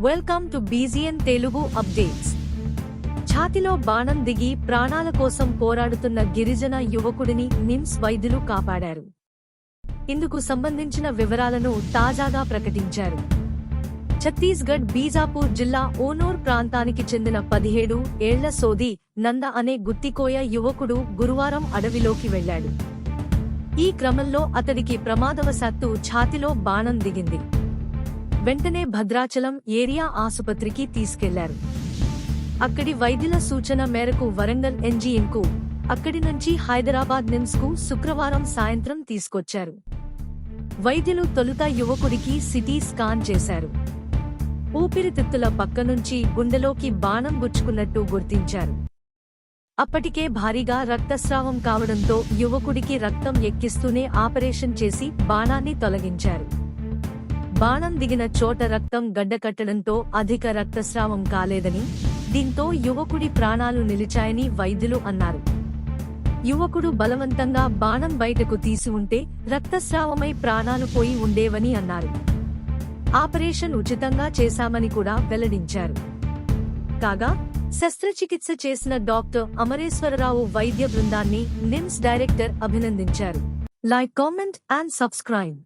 Welcome to బీజియన్ Telugu updates ఛాతిలో బాణం దిగి ప్రాణాల కోసం పోరాడుతున్న గిరిజన యువకుడిని నిమ్స్ వైద్యులు కాపాడారు. ఇందుకు సంబంధించిన వివరాలను తాజాగా ప్రకటించారు. ఛత్తీస్గఢ్ బీజాపూర్ జిల్లా ఓనూర్ ప్రాంతానికి చెందిన పదిహేడు ఏళ్ళ సోది నంద అనే గుత్తికోయ యువకుడు గురువారం అడవిలోకి వెళ్ళాడు ఈ క్రమంలో అతడికి ప్రమాదవశాత్తు ఛాతిలో బాణం దిగింది. వెంటనే భద్రాచలం ఏరియా ఆసుపత్రికి తీసుకెళ్ళారు. అక్కడి వైద్యుల సూచన మేరకు వరంగల్ ఎన్జీఎంకు అక్కడి నుంచి హైదరాబాద్ నిమ్స్కు శుక్రవారం సాయంత్రం తీసుకొచ్చారు. వైద్యులు తొలుత యువకుడికి సిటీ స్కాన్ చేశారు. ఊపిరితిత్తుల పక్క నుంచి గుండెలోకి బాణం గుచ్చుకున్నట్టు గుర్తించారు. అప్పటికే భారీగా రక్తస్రావం కావడంతో యువకుడికి రక్తం ఎక్కిస్తూనే ఆపరేషన్ చేసి బాణాన్ని తొలగించారు. బాణం దిగిన చోట రక్తం గడ్డకట్టడంతో అధిక రక్తస్రావం కాలేదని దీంతో యువకుడి ప్రాణాలు నిలిచాయని వైద్యులు అన్నారు. యువకుడు బలవంతంగా బాణం బయటకు తీసి ఉంటే రక్తస్రావమై ప్రాణాలు పోయి ఉండేవని అన్నారు. ఆపరేషన్ ఉచితంగా చేశామని కూడా వెల్లడించారు. కాగా శస్త్రచికిత్స చేసిన డాక్టర్ అమరేశ్వరరావు వైద్య బృందాన్ని నిమ్స్ డైరెక్టర్ అభినందించారు. Like comment and subscribe.